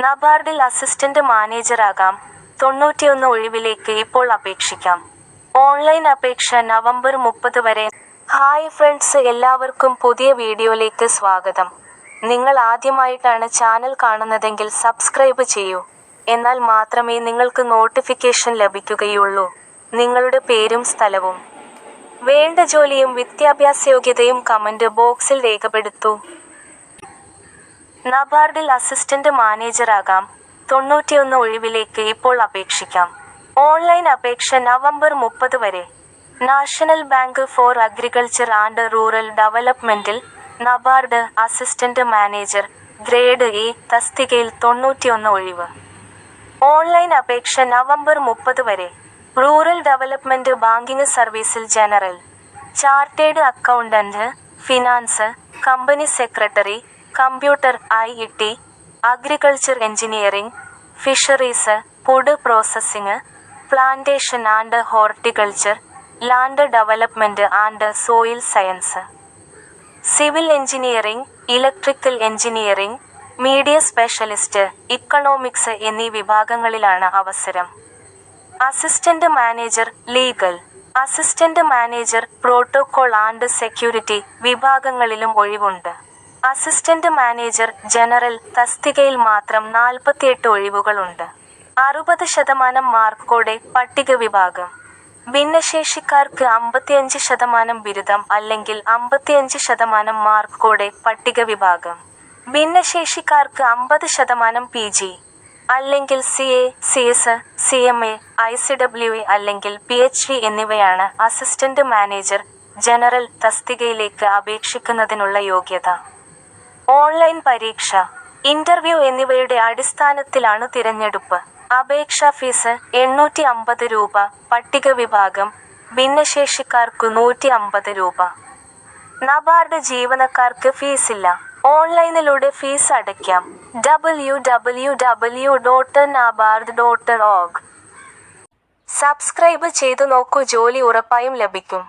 നബാർഡിൽ assistant മാനേജറാകാം തൊണ്ണൂറ്റിയൊന്ന് ഒഴിവിലേക്ക് ഇപ്പോൾ അപേക്ഷിക്കാം. ഓൺലൈൻ അപേക്ഷ നവംബർ മുപ്പത് വരെ. ഹായ് ഫ്രണ്ട്സ് എല്ലാവർക്കും പുതിയ വീഡിയോയിലേക്ക് സ്വാഗതം. നിങ്ങൾ ആദ്യമായിട്ടാണ് ചാനൽ കാണുന്നതെങ്കിൽ സബ്സ്ക്രൈബ് ചെയ്യൂ. എന്നാൽ മാത്രമേ നിങ്ങൾക്ക് നോട്ടിഫിക്കേഷൻ ലഭിക്കുകയുള്ളൂ. നിങ്ങളുടെ പേരും സ്ഥലവും. വേണ്ട ജോലിയും വിദ്യാഭ്യാസ യോഗ്യതയും കമന്റ് ബോക്സിൽ രേഖപ്പെടുത്തൂ. നബാർഡിൽ അസിസ്റ്റന്റ് മാനേജറാകാം തൊണ്ണൂറ്റിയൊന്ന് ഒഴിവിലേക്ക് ഇപ്പോൾ അപേക്ഷിക്കാം. ഓൺലൈൻ അപേക്ഷ നവംബർ മുപ്പത് വരെ. National bank for agriculture and rural ഡെവലപ്മെന്റിൽ NABARD assistant manager grade A തസ്തികയിൽ തൊണ്ണൂറ്റിയൊന്ന് ഒഴിവ്. ഓൺലൈൻ അപേക്ഷ നവംബർ മുപ്പത് വരെ. റൂറൽ ഡെവലപ്മെന്റ് ബാങ്കിംഗ് സർവീസിൽ general. Chartered accountant finance company secretary computer I E T agriculture engineering fisheries food processing plantation and horticulture land development and soil science civil engineering electrical engineering media specialist economics എന്നീ വിഭാഗങ്ങളിലാണ് അവസരം. Assistant manager legal assistant manager protocol and security വിഭാഗങ്ങളിലും ഒഴിവുണ്ട്. Assistant manager general തസ്തികയിൽ മാത്രം നാൽപ്പത്തിയെട്ട് ഒഴിവുകളുണ്ട്. അറുപത് ശതമാനം മാർക്കോടെ പട്ടിക വിഭാഗം. ഭിന്നശേഷിക്കാർക്ക് അമ്പത്തിയഞ്ച് ശതമാനം ബിരുദം അല്ലെങ്കിൽ അമ്പത്തിയഞ്ച് ശതമാനം മാർക്കോടെ പട്ടിക വിഭാഗം. ഭിന്നശേഷിക്കാർക്ക് അമ്പത് ശതമാനം പി ജി. അല്ലെങ്കിൽ C A C S C M A I C W A അല്ലെങ്കിൽ പി എച്ച് ഡി എന്നിവയാണ് അസിസ്റ്റന്റ് മാനേജർ ജനറൽ തസ്തികയിലേക്ക് അപേക്ഷിക്കുന്നതിനുള്ള യോഗ്യത. ഓൺലൈൻ പരീക്ഷ ഇന്റർവ്യൂ എന്നിവയുടെ അടിസ്ഥാനത്തിലാണ് തിരഞ്ഞെടുപ്പ്. അപേക്ഷാ ഫീസ് എണ്ണൂറ്റി അമ്പത് രൂപ. പട്ടിക വിഭാഗം ഭിന്നശേഷിക്കാർക്ക് നൂറ്റി അമ്പത് രൂപ. നബാർഡ് ജീവനക്കാർക്ക് ഫീസില്ല. ഓൺലൈനിലൂടെ ഫീസ് അടയ്ക്കാം. W W W dot NABARD dot org subscribe ചെയ്തു നോക്കൂ ജോലി ഉറപ്പായും ലഭിക്കും.